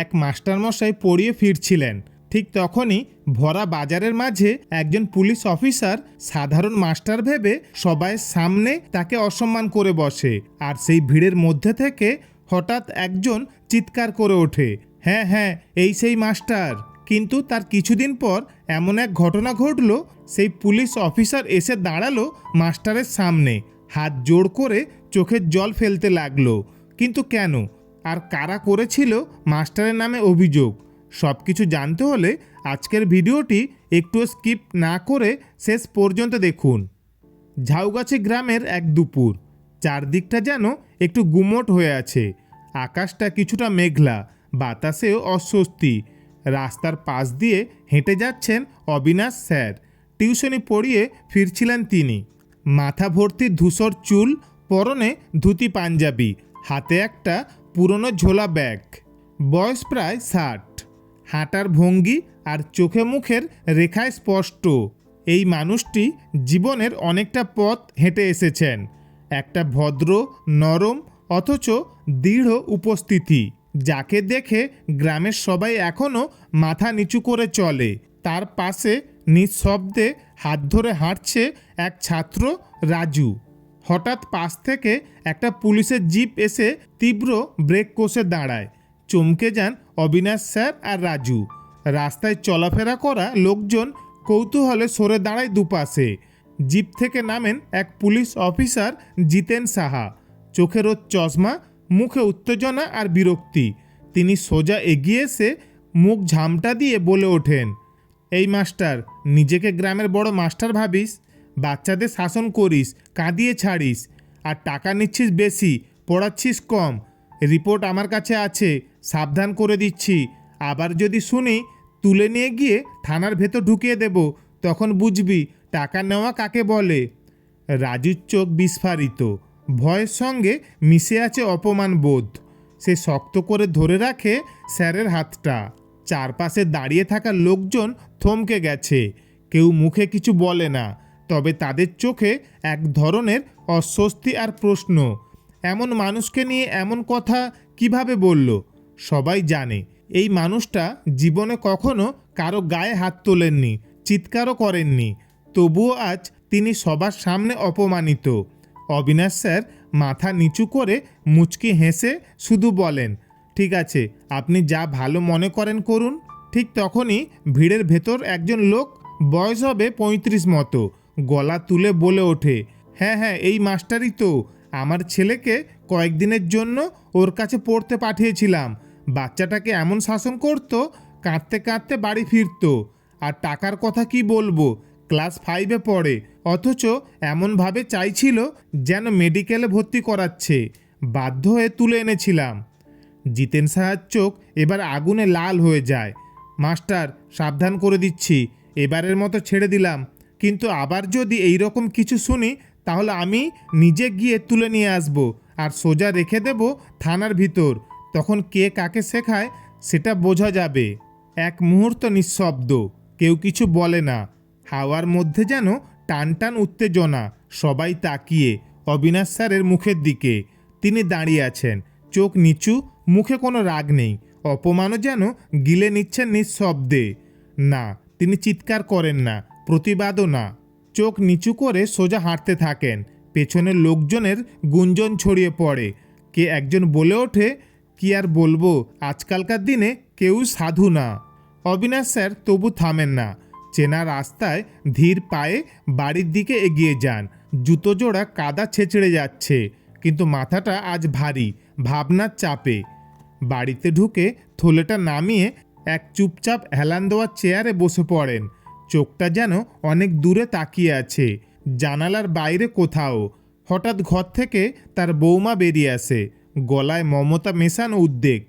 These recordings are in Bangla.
এক মাস্টারমশাই পড়িয়ে ফিরছিলেন। ঠিক তখনই ভরা বাজারের মাঝে একজন পুলিশ অফিসার সাধারণ মাস্টার ভেবে সবাই সামনে তাকে অসম্মান করে বসে আর সেই ভিড়ের মধ্যে থেকে হঠাৎ একজন চিৎকার করে ওঠে হ্যাঁ হ্যাঁ এই সেই মাস্টার। কিন্তু তার কিছুদিন পর এমন এক ঘটনা ঘটল, সেই পুলিশ অফিসার এসে দাঁড়াল মাস্টারের সামনে। হাত জোড় করে চোখের জল ফেলতে লাগল। কিন্তু কেন? আর কারা করেছিল মাস্টারের নামে অভিযোগ? সব কিছু জানতে হলে আজকের ভিডিওটি একটু স্কিপ না করে শেষ পর্যন্ত দেখুন। ঝাউগাছি গ্রামের এক দুপুর। চারদিকটা যেন একটু গুমট হয়ে আছে। আকাশটা কিছুটা মেঘলা, বাতাসেও অস্বস্তি। রাস্তার পাশ দিয়ে হেঁটে যাচ্ছেন অবিনাশ স্যার। টিউশনি পড়িয়ে ফিরছিলেন তিনি। মাথা ভর্তি ধূসর চুল, পরনে ধুতি পাঞ্জাবি। হাতে একটা পুরনো ঝোলা ব্যাগ। বয়স প্রায় ষাট। হাঁটার ভঙ্গি আর চোখে মুখের রেখায় স্পষ্ট। এই মানুষটি জীবনের অনেকটা পথ হেঁটে এসেছেন। একটা ভদ্র, নরম, অথচ দৃঢ় উপস্থিতি, যাকে দেখে গ্রামের সবাই এখনও মাথা নিচু করে চলে। তার পাশে নিঃশব্দে হাত ধরে হাঁটছে এক ছাত্র রাজু। হঠাৎ পাশ থেকে একটা পুলিশের জিপ এসে তীব্র ব্রেক কষে দাঁড়ায়। চমকে যান অবিনাশ স্যার আর রাজু। রাস্তায় চলাফেরা করা লোকজন কৌতূহলে সরে দাঁড়ায় দুপাশে। জিপ থেকে নামেন এক পুলিশ অফিসার জিতেন সাহা। চোখের ওর চশমা, মুখে উত্তেজনা আর বিরক্তি। তিনি সোজা এগিয়ে এসে মুখ ঝামটা দিয়ে বলে ওঠেন, এই মাস্টার, নিজেকে গ্রামের বড় মাস্টার ভাবিস? বাচ্চাদের শাসন করিস, কাঁদিয়ে ছাড়িস। আর টাকা নিচ্ছিস বেশি, পড়াচ্ছিস কম। রিপোর্ট আমার কাছে আছে, সাবধান করে দিচ্ছি। আবার যদি শুনি, তুলে নিয়ে গিয়ে থানার ভেতর ঢুকিয়ে দেব, তখন বুঝবি টাকা নেওয়া কাকে বলে। রাজুর চোখ বিস্ফারিত। ভয়ের সঙ্গে মিশে আছে অপমান বোধ। সে শক্ত করে ধরে রাখে স্যারের হাতটা। চারপাশে দাঁড়িয়ে থাকা লোকজন থমকে গেছে। কেউ মুখে কিছু বলে না। তবে তাদের চোখে এক ধরনের অস্বস্তি আর প্রশ্ন। এমন মানুষকে নিয়ে এমন কথা কীভাবে বলল? সবাই জানে, এই মানুষটা জীবনে কখনো কারও গায়ে হাত তোলেননি, চিৎকারও করেননি। তবুও আজ তিনি সবার সামনে অপমানিত। অবিনাশ স্যার মাথা নিচু করে মুচকি হেসে শুধু বলেন, ঠিক আছে, আপনি যা ভালো মনে করেন করুন। ঠিক তখনই ভিড়ের ভেতর একজন লোক বয়স হবে পঁয়ত্রিশ মতো। গলা তুলে বলে ওঠে হ্যাঁ হ্যাঁ এই মাস্টারই তো। আমার ছেলেকে কয়েকদিনের জন্য ওর কাছে পড়তে পাঠিয়েছিলাম। বাচ্চাটাকে এমন শাসন করতো, কাঁদতে কাঁদতে বাড়ি ফিরতো। আর টাকার কথা কি বলব? ক্লাস ফাইভে পড়ে। অথচ এমনভাবে চাইছিল যেন মেডিকেলে ভর্তি করাচ্ছে। বাধ্য হয়ে তুলে এনেছিলাম। জিতেন সাহার চোখ এবার আগুনে লাল হয়ে যায়। মাস্টার, সাবধান করে দিচ্ছি। এবারের মতো ছেড়ে দিলাম। কিন্তু আবার যদি এই রকম কিছু শুনি, তাহলে আমি নিজে গিয়ে তুলে নিয়ে আসব আর সোজা রেখে দেব থানার ভিতর। তখন কে কাকে শেখায়, সেটা বোঝা যাবে। এক মুহূর্ত নিঃশব্দ। কেউ কিছু বলে না। হাওয়ার মধ্যে যেন টান টান উত্তেজনা, সবাই তাকিয়ে, অবিনাশ স্যারের মুখের দিকে। তিনি দাঁড়িয়ে আছেন। চোখ নিচু, মুখে কোনো রাগ নেই। অপমানও যেন গিলে নিচ্ছেন নিঃশব্দে। না, তিনি চিৎকার করেন না। প্রতিবাদও না। চোখ নিচু করে সোজা হাঁটতে থাকেন। পেছনের লোকজনের গুঞ্জন ছড়িয়ে পড়ে। কে একজন বলে ওঠে, কি আর বলব, আজকালকার দিনে কেউ সাধু না। অবিনাশ স্যার তবু থামেন না। চেনা রাস্তায় ধীর পায়ে বাড়ির দিকে এগিয়ে যান। জুতো জোড়া কাদা ছেঁচড়ে যাচ্ছে, কিন্তু মাথাটা আজ ভারী, ভাবনার চাপে। বাড়িতে ঢুকে থলেটা নামিয়ে এক চুপচাপ হেলান দেওয়া চেয়ারে বসে পড়েন। চোখটা যেন অনেক দূরে তাকিয়ে আছে। জানালার বাইরে কোথাও। হঠাৎ ঘর থেকে তার বৌমা বেরিয়ে আসে। গলায় মমতা মেশানো উদ্বেগ।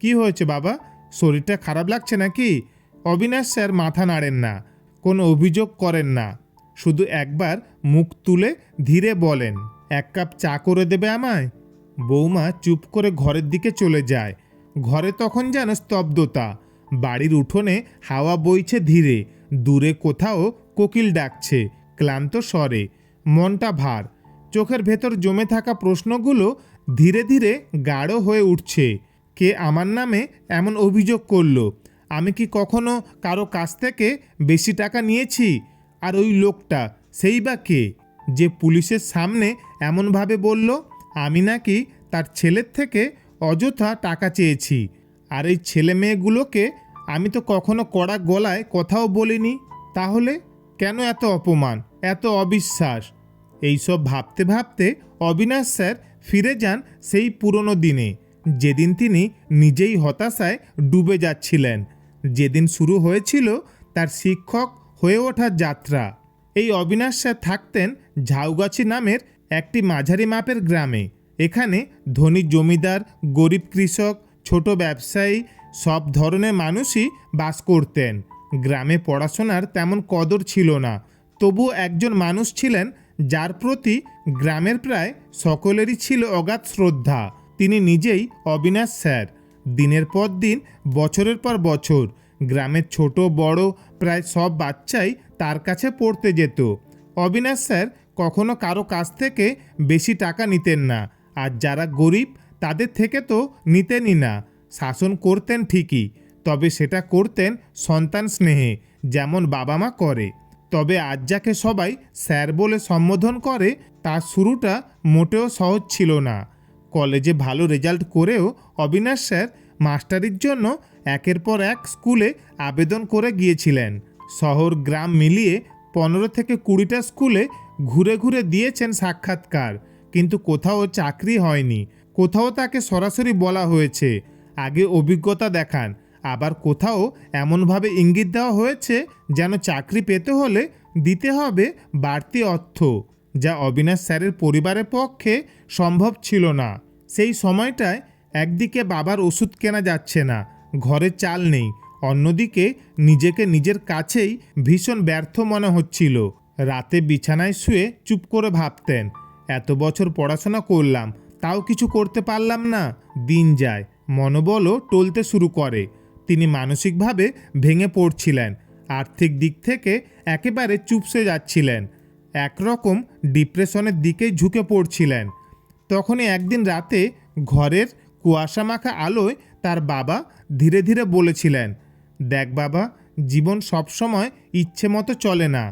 কি হয়েছে বাবা? শরীরটা খারাপ লাগছে নাকি? অবিনাশ স্যার, মাথা নাড়েন না। কোনো অভিযোগ করেন না। শুধু একবার মুখ তুলে ধীরে বলেন, এক কাপ চা করে দেবে আমায়? বৌমা চুপ করে ঘরের দিকে চলে যায়। ঘরে তখন যেন স্তব্ধতা। বাড়ির উঠোনে হাওয়া বইছে ধীরে। দূরে কোথাও কোকিল ডাকছে, ক্লান্ত স্বরে, মনটা ভার। চোখের ভেতর জমে থাকা প্রশ্নগুলো ধীরে ধীরে গাঢ় হয়ে উঠছে। কে আমার নামে এমন অভিযোগ করল? আমি কি কখনো কারও কাছ থেকে বেশি টাকা নিয়েছি? আর ওই লোকটা, সেই বা কে? যে পুলিশের সামনে এমনভাবে বলল, আমি নাকি তার ছেলের থেকে অযথা টাকা চেয়েছি। আর এই ছেলে মেয়েগুলোকে আমি তো কখনো কড়া গলায় কথাও বলিনি, তাহলে কেন এত অপমান, এত অবিশ্বাস? এইসব ভাবতে ভাবতে অবিনাশ স্যার ফিরে যান সেই পুরনো দিনে, যেদিন তিনি নিজেই হতাশায় ডুবে যাচ্ছিলেন। যেদিন শুরু হয়েছিল তার শিক্ষক হয়ে ওঠার যাত্রা। এই অবিনাশ স্যার থাকতেন ঝাউগাছি নামের একটি মাঝারি মাপের গ্রামে। এখানে ধনী জমিদার, গরিব কৃষক, ছোট ব্যবসায়ী সব ধরনের মানুষই বাস করতেন। গ্রামে পড়াশোনার তেমন কদর ছিল না। তবু একজন মানুষ ছিলেন যার প্রতি গ্রামের প্রায় সকলেরই ছিল অগাধ শ্রদ্ধা। তিনি নিজেই অবিনাশ স্যার। দিনের পর দিন, বছরের পর বছর, গ্রামের ছোট, বড়, প্রায় সব বাচ্চাই তার কাছে পড়তে যেত। অবিনাশ স্যার কখনো কারও কাছ থেকে বেশি টাকা নিতেন না। আর যারা গরিব, তাদের থেকে তো নিতেনই না। শাসন করতেন ঠিকই, তবে সেটা করতেন সন্তান স্নেহে, যেমন বাবা মা করে। তবে আজ যাকে সবাই স্যার বলে সম্বোধন করে, তার শুরুটা মোটেও সহজ ছিল না। কলেজে ভালো রেজাল্ট করেও অবিনাশ স্যার মাস্টারির জন্য একের পর এক স্কুলে আবেদন করে গিয়েছিলেন। শহর, গ্রাম মিলিয়ে পনেরো থেকে কুড়িটা স্কুলে ঘুরে ঘুরে দিয়েছেন সাক্ষাৎকার। কিন্তু কোথাও চাকরি হয়নি। কোথাও তাকে সরাসরি বলা হয়েছে। আগে অভিজ্ঞতা দেখান। আবার কোথাও এমনভাবে ইঙ্গিত দেওয়া হয়েছে যেন চাকরি পেতে হলে দিতে হবে বাড়তি অর্থ, যা অবিনাশ স্যারের পরিবারের পক্ষে সম্ভব ছিল না। সেই সময়টায় একদিকে বাবার ওষুধ কেনা যাচ্ছে না, ঘরে চাল নেই, অন্যদিকে নিজেকে নিজের কাছেই ভীষণ ব্যর্থ মনে হচ্ছিল। রাতে বিছানায় শুয়ে চুপ করে ভাবতেন, এত বছর পড়াশোনা করলাম, তাও কিছু করতে পারলাম না, দিন যায় মনোবলও টলতে শুরু করে। তিনি মানসিকভাবে ভেঙে পড়ছিলেন, আর্থিক দিক থেকে একেবারে চুপসে যাচ্ছিলেন, একরকম ডিপ্রেশনের দিকে ঝুঁকে পড়ছিলেন। তখনই একদিন রাতে ঘরের কুয়াশা মাখা আলোয় তার বাবা ধীরে ধীরে বলেছিলেন, দেখ বাবা, জীবন সবসময় ইচ্ছে মতো চলে না।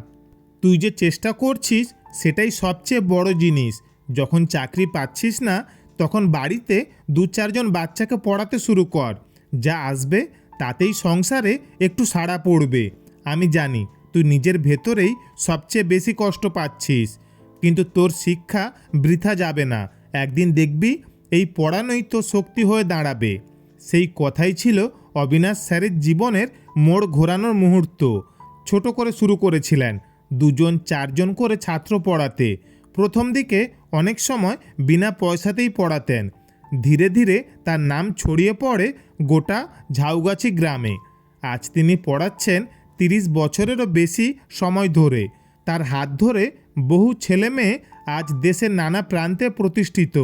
তুই যে চেষ্টা করছিস, সেটাই সবচেয়ে বড় জিনিস। যখন চাকরি পাচ্ছিস না তখন বাড়িতে দু চারজন বাচ্চাকে পড়াতে শুরু কর। যা আসবে তাতেই সংসারে একটু সাড়া পড়বে। আমি জানি তুই নিজের ভেতরেই সবচেয়ে বেশি কষ্ট পাচ্ছিস। কিন্তু তোর শিক্ষা বৃথা যাবে না। একদিন দেখবি এই পড়ানোই তো শক্তি হয়ে দাঁড়াবে। সেই কথাই ছিল অবিনাশ স্যারের জীবনের মোড় ঘোরানোর মুহূর্ত। ছোট করে শুরু করেছিলেন। দুজন, চারজন করে ছাত্র পড়াতে। প্রথম দিকে অনেক সময় বিনা পয়সাতেই পড়াতেন। ধীরে ধীরে তার নাম ছড়িয়ে পড়ে গোটা ঝাউগাছি গ্রামে। আজ তিনি পড়াচ্ছেন তিরিশ বছরেরও বেশি সময় ধরে। তার হাত ধরে বহু ছেলে মেয়ে আজ দেশের নানা প্রান্তে প্রতিষ্ঠিত।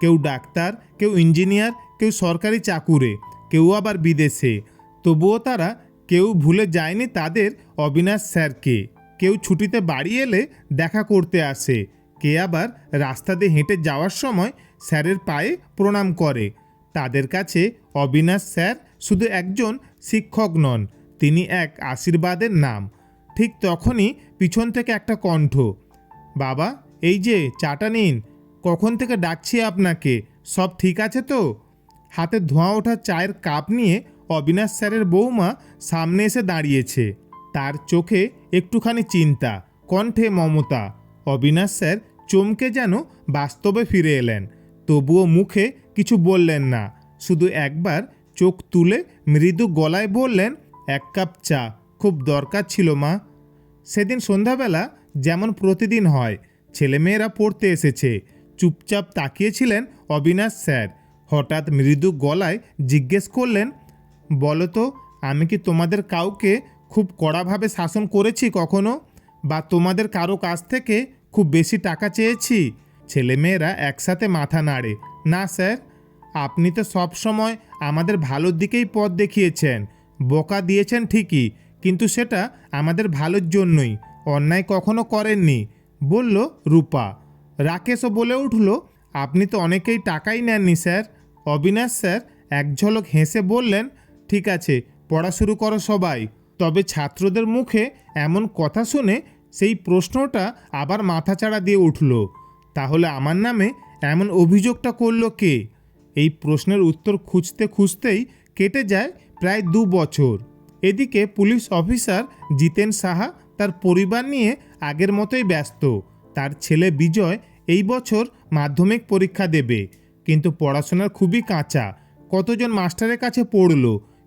কেউ ডাক্তার, কেউ ইঞ্জিনিয়ার, কেউ সরকারি চাকুরে, কেউ আবার বিদেশে। তবুও তারা কেউ ভুলে যায়নি তাদের অবিনাশ স্যারকে। কেউ ছুটিতে বাড়ি এলে দেখা করতে আসে। কে আবার রাস্তা দিয়ে হেঁটে যাওয়ার সময় স্যারের পায়ে প্রণাম করে। তাদের কাছে অবিনাশ স্যার শুধু একজন শিক্ষক নন, তিনি এক আশীর্বাদের নাম। ঠিক তখনই পিছন থেকে একটা কণ্ঠ, বাবা, এই যে চাটা নিন, কখন থেকে ডাকছি আপনাকে, সব ঠিক আছে তো? হাতে ধোঁয়া ওঠা চায়ের কাপ নিয়ে অবিনাশ স্যারের বৌমা সামনে এসে দাঁড়িয়েছে। তার চোখে একটুখানি চিন্তা, কণ্ঠে মমতা। অবিনাশ স্যার চমকে যেন বাস্তবে ফিরে এলেন। তবুও মুখে কিছু বললেন না। শুধু একবার চোখ তুলে মৃদু গলায় বললেন, এক কাপ চা, খুব দরকার ছিল মা। সেদিন সন্ধ্যাবেলা যেমন প্রতিদিন হয়, ছেলেমেয়েরা পড়তে এসেছে। চুপচাপ তাকিয়েছিলেন অবিনাশ স্যার। হঠাৎ মৃদু গলায় জিজ্ঞেস করলেন, বলো তো, আমি কি তোমাদের কাউকে খুব কড়াভাবে শাসন করেছি কখনো? বা তোমাদের কারও কাছ থেকে খুব বেশি টাকা চেয়েছি। ছেলেমেয়েরা একসাথে মাথা নাড়ে। না, স্যার, আপনি তো সব সময় আমাদের ভালোর দিকেই পথ দেখিয়েছেন। বোকা দিয়েছেন ঠিকই, কিন্তু সেটা আমাদের ভালোর জন্যই। অন্যায় কখনো করেননি। বলল রূপা। রাকেশও বলে উঠল, আপনি তো অনেকেই টাকাই নেননি, স্যার। অবিনাশ স্যার এক ঝলক হেসে বললেন, ঠিক আছে, পড়া শুরু করো সবাই। তবে ছাত্রদের মুখে এমন কথা শুনে সেই প্রশ্নটা আবার মাথাচাড়া দিয়ে উঠল, তাহলে আমার নামে এমন অভিযোগটা করল কে? এই প্রশ্নের উত্তর খুঁজতে খুঁজতেই কেটে যায় প্রায় দু বছর। এদিকে পুলিশ অফিসার জিতেন সাহা তার পরিবার নিয়ে আগের মতোই ব্যস্ত। তার ছেলে বিজয় এই বছর মাধ্যমিক পরীক্ষা দেবে, কিন্তু পড়াশোনার খুবই কাঁচা। কতজন মাস্টারের কাছে পড়ল,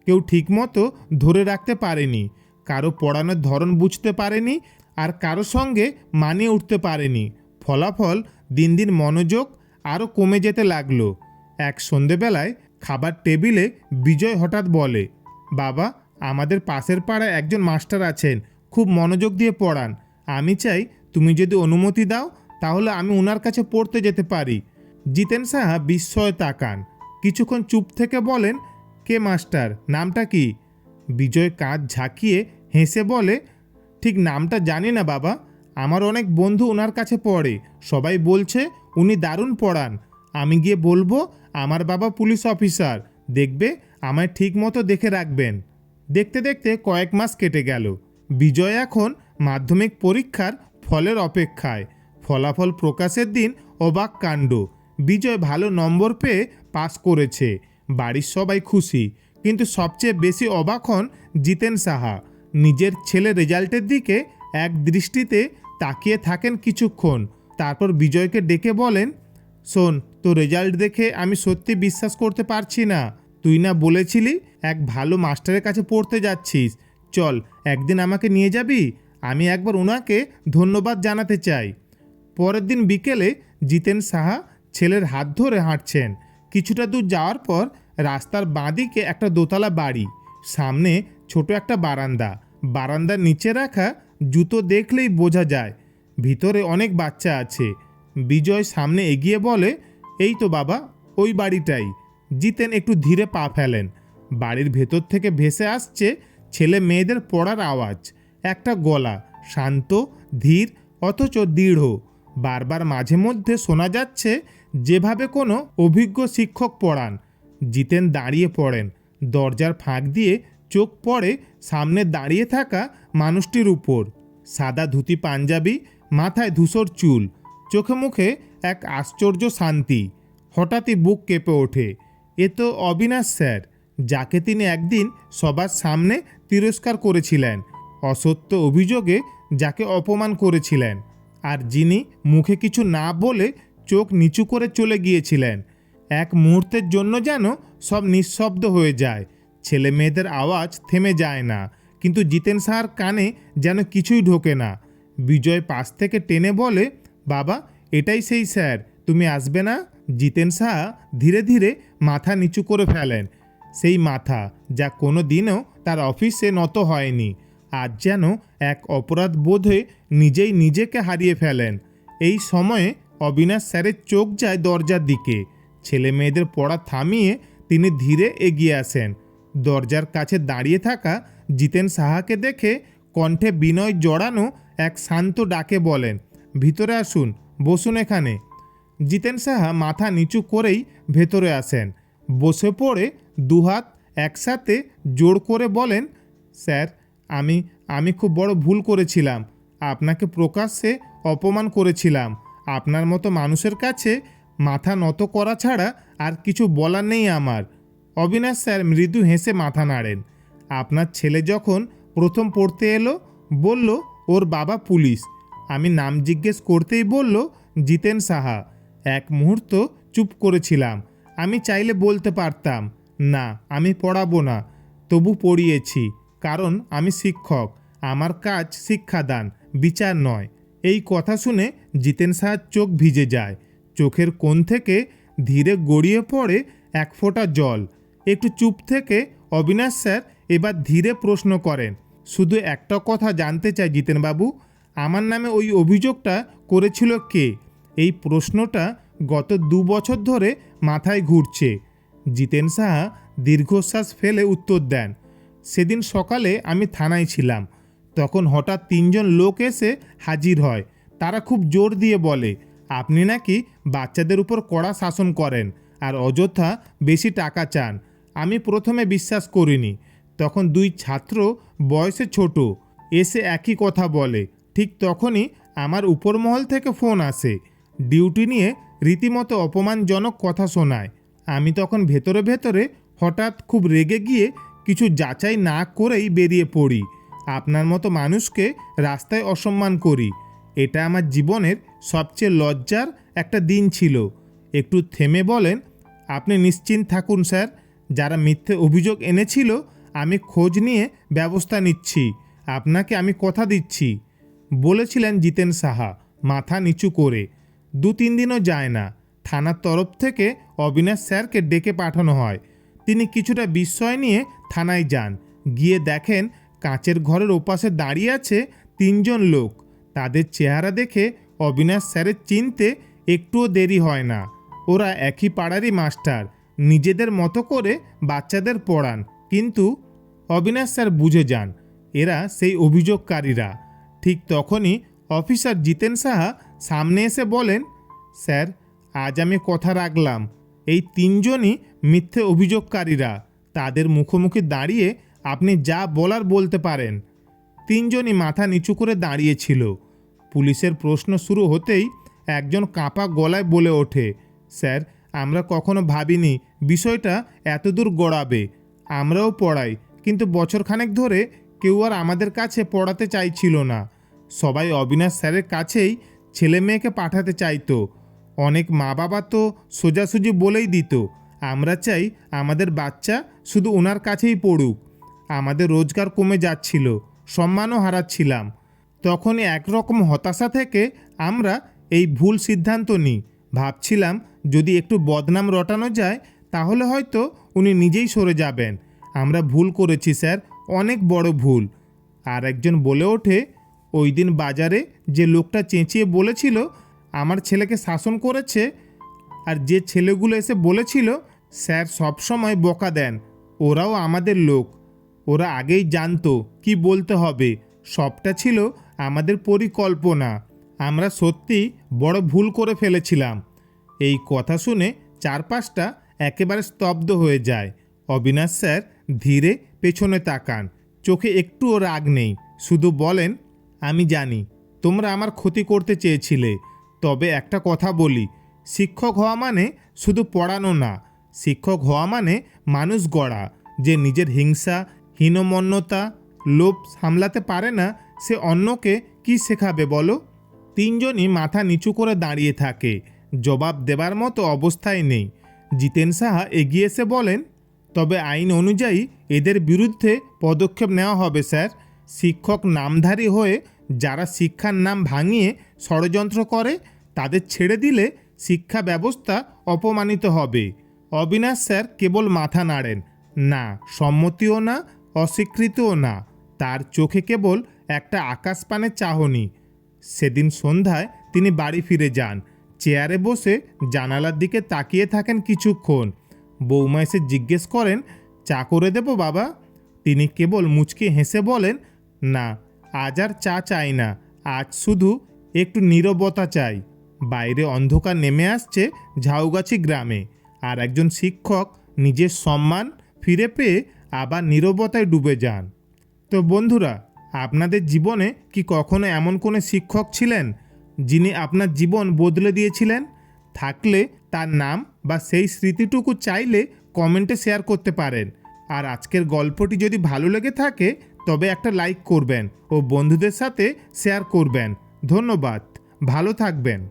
কেউ ঠিকমতো ধরে রাখতে পারেনি, কারও পড়ানোর ধরন বুঝতে পারেনি আর কারও সঙ্গে মানিয়ে উঠতে পারেনি। ফলাফল দিন দিন মনোযোগ আরও কমে যেতে লাগল। এক সন্ধেবেলায় খাবার টেবিলে বিজয় হঠাৎ বলে, বাবা, আমাদের পাশের পাড়ায় একজন মাস্টার আছেন, খুব মনোযোগ দিয়ে পড়ান। আমি চাই তুমি যদি অনুমতি দাও, তাহলে আমি ওনার কাছে পড়তে যেতে পারি। জিতেন সাহা বিস্ময়ে তাকান। কিছুক্ষণ চুপ থেকে বলেন, কে মাস্টার? নামটা কি? বিজয় কাঁধ ঝাঁকিয়ে হেসে বলে ঠিক নামটা জানি না বাবা। আমার অনেক বন্ধু ওনার কাছে পড়ে। সবাই বলছে, উনি দারুণ পড়ান। আমি গিয়ে বলব, আমার বাবা পুলিশ অফিসার। দেখবে, আমায় ঠিক মতো দেখে রাখবেন। দেখতে দেখতে কয়েক মাস কেটে গেল। বিজয় এখন মাধ্যমিক পরীক্ষার ফলের অপেক্ষায়। ফলাফল প্রকাশের দিন অবাক কাণ্ড। বিজয় ভালো নম্বর পেয়ে পাস করেছে। বাড়ির সবাই খুশি। কিন্তু সবচেয়ে বেশি অবাক হন জিতেন সাহা। নিজের ছেলে রেজাল্টের দিকে এক দৃষ্টিতে তাকিয়ে থাকেন কিছুক্ষণ। তারপর বিজয়কে ডেকে বলেন, শোন তো রেজাল্ট দেখে আমি সত্যি বিশ্বাস করতে পারছি না। তুই না বলেছিলি এক ভালো মাস্টারের কাছে পড়তে যাচ্ছিস। চল, একদিন আমাকে নিয়ে যাবি? আমি একবার ওনাকে ধন্যবাদ জানাতে চাই। পরের দিন বিকেলে জিতেন সাহা ছেলের হাত ধরে হাঁটছেন। কিছুটা দূর যাওয়ার পর রাস্তার বাঁদিকে একটা দোতলা বাড়ি, সামনে ছোট একটা বারান্দা। বারান্দার নিচে রাখা জুতো দেখলেই বোঝা যায়, ভিতরে অনেক বাচ্চা আছে। বিজয় সামনে এগিয়ে বলে, এই তো বাবা, ওই বাড়িটাই। জিতেন একটু ধীরে পা ফেলেন। বাড়ির ভেতর থেকে ভেসে আসছে ছেলে মেয়েদের পড়ার আওয়াজ। একটা গলা, শান্ত, ধীর, অথচ দৃঢ়। বারবার মাঝে মধ্যে শোনা যাচ্ছে, যেভাবে কোনো অভিজ্ঞ শিক্ষক পড়ান। জিতেন দাঁড়িয়ে পড়েন, দরজার ফাঁক দিয়ে চোখ পড়ে সামনে দাঁড়িয়ে থাকা মানুষটির উপর। সাদা ধুতি পাঞ্জাবি, মাথায় ধূসর চুল, চোখে মুখে এক আশ্চর্য শান্তি। হঠাৎই বুক কেঁপে ওঠে। এ তো অবিনাশ স্যার, যাকে তিনি একদিন সবার সামনে তিরস্কার করেছিলেন, অসত্য অভিযোগে যাকে অপমান করেছিলেন, আর যিনি মুখে কিছু না বলে চোখ নিচু করে চলে গিয়েছিলেন। এক মুহূর্তের জন্য যেন সব নিঃশব্দ হয়ে যায়। ছেলে মেয়েদের আওয়াজ থেমে যায় না, কিন্তু জিতেন সাহার কানে যেন কিছুই ঢোকে না। বিজয় পাশ থেকে টেনে বলে, বাবা, এটাই সেই স্যার, তুমি আসবে না? জিতেন সাহা ধীরে ধীরে মাথা নিচু করে ফেলেন। সেই মাথা যা কোনো দিনও তার অফিসে নত হয়নি, আজ যেন এক অপরাধ বোধে নিজেই নিজেকে হারিয়ে ফেলেন। এই সময়ে অবিনাশ স্যারের চোখ যায় দরজার দিকে। ছেলে মেয়েদের পড়া থামিয়ে তিনি ধীরে এগিয়ে আসেন। দরজার কাছে দাঁড়িয়ে থাকা জিতেন সাহাকে দেখে কণ্ঠে বিনয় জড়ানো এক শান্ত ডাকে বলেন, ভিতরে আসুন, বসুন এখানে। জিতেন সাহা মাথা নিচু করেই ভেতরে আসেন। বসে পড়ে দুহাত একসাথে জোর করে বলেন, স্যার, আমি আমি খুব বড় ভুল করেছিলাম। আপনাকে প্রকাশ্যে অপমান করেছিলাম। আপনার মতো মানুষের কাছে মাথা নত করা ছাড়া আর কিছু বলার নেই আমার। অবিনাশ স্যার মৃদু হেসে মাথা নাড়েন। আপনার ছেলে যখন প্রথম পড়তে এলো, বলল, ওর বাবা পুলিশ। আমি নাম জিজ্ঞেস করতেই বলল, জিতেন সাহা। এক মুহূর্ত চুপ করেছিলাম। আমি চাইলে বলতে পারতাম, না, আমি পড়াবো না, তবু পড়িয়েছি, কারণ আমি শিক্ষক, আমার কাজ শিক্ষাদান, বিচার নয়। এই কথা শুনে জিতেন সাহার চোখ ভিজে যায়। চোখের কোণ থেকে ধীরে গড়িয়ে পড়ে এক ফোঁটা জল। একটু চুপ থেকে অবিনাশ স্যার এবার ধীরে প্রশ্ন করেন, শুধু একটা কথা জানতে চাই জিতেনবাবু, আমার নামে ওই অভিযোগটা করেছিল কে এই প্রশ্নটা গত দু বছর ধরে মাথায় ঘুরছে। জিতেন সাহা দীর্ঘশ্বাস ফেলে উত্তর দেন, সেদিন সকালে আমি থানায় ছিলাম। তখন হঠাৎ তিনজন লোক এসে হাজির হয়। তারা খুব জোর দিয়ে বলে, আপনি নাকি বাচ্চাদের উপর কড়া শাসন করেন আর অযথা বেশি টাকা চান। আমি প্রথমে বিশ্বাস করিনি। তখন দুই ছাত্র বয়সে ছোট, এসে একই কথা বলে। ঠিক তখনই আমার উপরমহল থেকে ফোন আসে। ডিউটি নিয়ে রীতিমতো অপমানজনক কথা শোনায়। আমি তখন ভেতরে ভেতরে হঠাৎ খুব রেগে গিয়ে কিছু যাচাই না করেই বেরিয়ে পড়ি। আপনার মতো মানুষকে রাস্তায় অসম্মান করি। এটা আমার জীবনের সবচেয়ে লজ্জার একটা দিন ছিল। একটু থেমে বলেন, আপনি নিশ্চিন্ত থাকুন, স্যার। যারা মিথ্যে অভিযোগ এনেছিল, আমি খোঁজ নিয়ে ব্যবস্থা নিচ্ছি। আপনাকে আমি কথা দিচ্ছি। বলেছিলেন জিতেন সাহা, মাথা নিচু করে। দু তিন দিনও যায় না। থানার তরফ থেকে অবিনাশ স্যারকে ডেকে পাঠানো হয়। তিনি কিছুটা বিস্ময় নিয়ে থানায় যান। গিয়ে দেখেন কাঁচের ঘরের ওপাশে দাঁড়িয়ে আছে তিনজন লোক। তাদের চেহারা দেখে অবিনাশ স্যারের চিনতে একটুও দেরি হয় না। ওরা একই পাড়ারই মাস্টার। নিজেদের মতো করে বাচ্চাদের পড়ান। কিন্তু অবিনাশ স্যার বুঝে যান, এরা সেই অভিযোগকারীরা। ঠিক তখনই অফিসার জিতেন সাহা সামনে এসে বলেন, স্যার, আজ আমি কথা রাখলাম। এই তিনজনই মিথ্যে অভিযোগকারীরা। তাদের মুখোমুখি দাঁড়িয়ে আপনি যা বলার বলতে পারেন। তিনজনই মাথা নিচু করে দাঁড়িয়েছিল। পুলিশের প্রশ্ন শুরু হতেই একজন কাঁপা গলায় বলে ওঠে, স্যার আমরা কখনো ভাবিনি বিষয়টা এতদূর গড়াবে। আমরাও পড়াই, কিন্তু বছরখানেক ধরে কেউ আর আমাদের কাছে পড়াতে চাইছিল না। সবাই অবিনাশ স্যারের কাছেই ছেলে মেয়েকে পাঠাতে চাইতো। অনেক মা বাবা তো সোজাসুজি বলেই দিত, আমরা চাই আমাদের বাচ্চা শুধু ওনার কাছেই পড়ুক। আমাদের রোজগার কমে যাচ্ছিল, সম্মানও হারাচ্ছিলাম। তখনই একরকম হতাশা থেকে আমরা এই ভুল সিদ্ধান্ত নিই। ভাবছিলাম যদি একটু বদনাম রটানো যায়, তাহলে হয়তো উনি নিজেই সরে যাবেন। আমরা ভুল করেছি, স্যার, অনেক বড় ভুল। আর একজন বলে ওঠে, ওই দিন বাজারে যে লোকটা চেঁচিয়ে বলেছিল, আমার ছেলেকে শাসন করেছে, আর যে ছেলেগুলো এসে বলেছিল, স্যার সবসময় বকা দেন। ওরাও আমাদের লোক। ওরা আগেই জানতো কি বলতে হবে। সবটা ছিল আমাদের পরিকল্পনা। আমরা সত্যি বড় ভুল করে ফেলেছিলাম। এই কথা শুনে চারপাশটা একেবারে স্তব্ধ হয়ে যায়। অবিনাশ স্যার ধীরে পেছনে তাকান। চোখে একটুও রাগ নেই। শুধু বলেন, আমি জানি, তোমরা আমার ক্ষতি করতে চেয়েছিলে। তবে একটা কথা বলি, শিক্ষক হওয়া মানে শুধু পড়ানো না। শিক্ষক হওয়া মানে মানুষ গড়া। যে নিজের হিংসা, হীনমন্যতা, লোভ সামলাতে পারে না, সে অন্যকে কি শেখাবে বলো? তিনজনই মাথা নিচু করে দাঁড়িয়ে থাকে। জবাব দেবার মতো অবস্থায় নেই। জিতেন সাহা এগিয়ে এসে বলেন, তবে আইন অনুযায়ী এদের বিরুদ্ধে পদক্ষেপ নেওয়া হবে, স্যার। শিক্ষক নামধারী হয়ে যারা শিক্ষার নাম ভাঙিয়ে ষড়যন্ত্র করে, তাদের ছেড়ে দিলে শিক্ষা ব্যবস্থা অপমানিত হবে। অবিনাশ স্যার কেবল মাথা নাড়েন, না, সম্মতিও না, অস্বীকৃতও না। তার চোখে কেবল একটা আকাশপানের চাহনি। সেদিন সন্ধ্যায় তিনি বাড়ি ফিরে যান। চেয়ারে বসে জানালার দিকে তাকিয়ে থাকেন কিছুক্ষণ। বৌমা এসে জিজ্ঞেস করেন, চা করে দেবো বাবা? তিনি কেবল মুচকে হেসে বলেন, না, আজ আর চা চাই না, আজ শুধু একটু নীরবতা চাই। বাইরে অন্ধকার নেমে আসছে ঝাউগাছি গ্রামে, আর একজন শিক্ষক নিজের সম্মান ফিরে পেয়ে আবার নীরবতায় ডুবে যান। তো বন্ধুরা, আপনাদের জীবনে কি কখনো এমন কোনো শিক্ষক ছিলেন? যিনি আপনার জীবন বদলে দিয়েছিলেন, থাকলে তার নাম বা সেই স্মৃতিটুকু চাইলে কমেন্টে শেয়ার করতে পারেন। আর আজকের গল্পটি যদি ভালো লেগে থাকে, তবে একটা লাইক করবেন ও বন্ধুদের সাথে শেয়ার করবেন। ধন্যবাদ, ভালো থাকবেন।